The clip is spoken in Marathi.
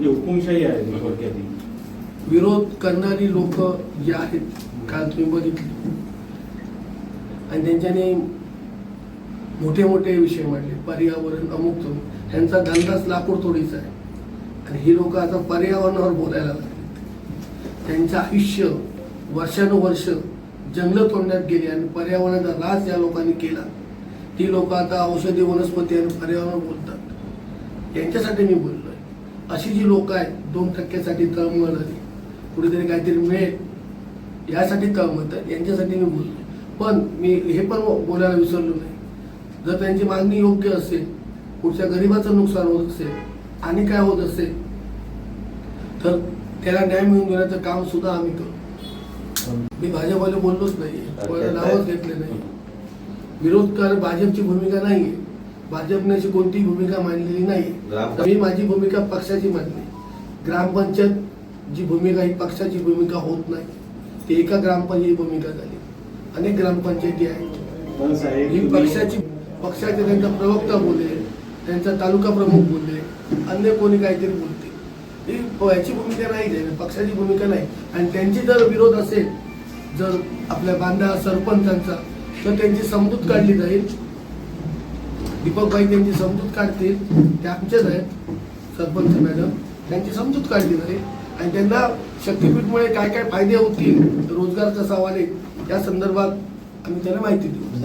म्हणजे हुकुमशाही आहे थोडक्यात ही. विरोध करणारी लोक जे आहेत काल तुम्ही बघितले. आणि त्यांच्याने मोठे मोठे विषय मांडले. पर्यावरण अमुक ह्यांचा धंदाच लाकूड तोडीचा आहे. आणि ही लोक आता पर्यावरणावर बोलायला लागली. त्यांचं आयुष्य वर्षानुवर्ष जंगलं तोडण्यात गेली आणि पर्यावरणाचा ऱ्हास या लोकांनी केला. ती लोक आता औषधी वनस्पती आणि पर्यावरण बोलतात. यांच्यासाठी मी बोललो. अशी जी लोक आहेत दोन टक्क्यासाठी तळमळणारी कुठेतरी काहीतरी मिळेल. यासाठी तळमळतात यांच्यासाठी मी बोललो पण मी हे पण बोलायला विसरलो नाही. जर त्यांची मागणी योग्य असेल पुढच्या गरिबाचं नुकसान होत असेल आणि काय होत असेल तर त्याला न्याय मिळवून देण्याचं काम सुद्धा आम्ही करू मी भाजपवाले बोललोच नाही. कोणाला नावच घेतले नाही. विरोध कर भाजपची भूमिका नाही आहे भाजपने अशी कोणतीही भूमिका मांडलेली नाही. मी माझी भूमिका पक्षाची मांडली. ग्रामपंचायत जी भूमिका ही पक्षाची भूमिका होत नाही. ती एका ग्रामपंचायती भूमिका झाली. अनेक ग्रामपंचायती आहेत. ही पक्षाची पक्षाचे त्यांचा प्रवक्ता बोलले त्यांचा तालुका प्रमुख बोलले अन्य कोणी काहीतरी बोलते. ही याची भूमिका नाही पक्षाची भूमिका नाही. आणि त्यांची जर विरोध असेल जर आपल्या बांधा सरपंचांचा तर त्यांची समजूत काढली जाईल. दीपकबाई त्यांची समजूत काढतील. ते आमचेच आहेत सरपंच मॅडम. त्यांची समजूत काढली जाईल आणि त्यांना शक्तीपीठमुळे काय काय फायदे होतील रोजगार कसा वाढेल या संदर्भात आम्ही त्यांना माहिती देऊ.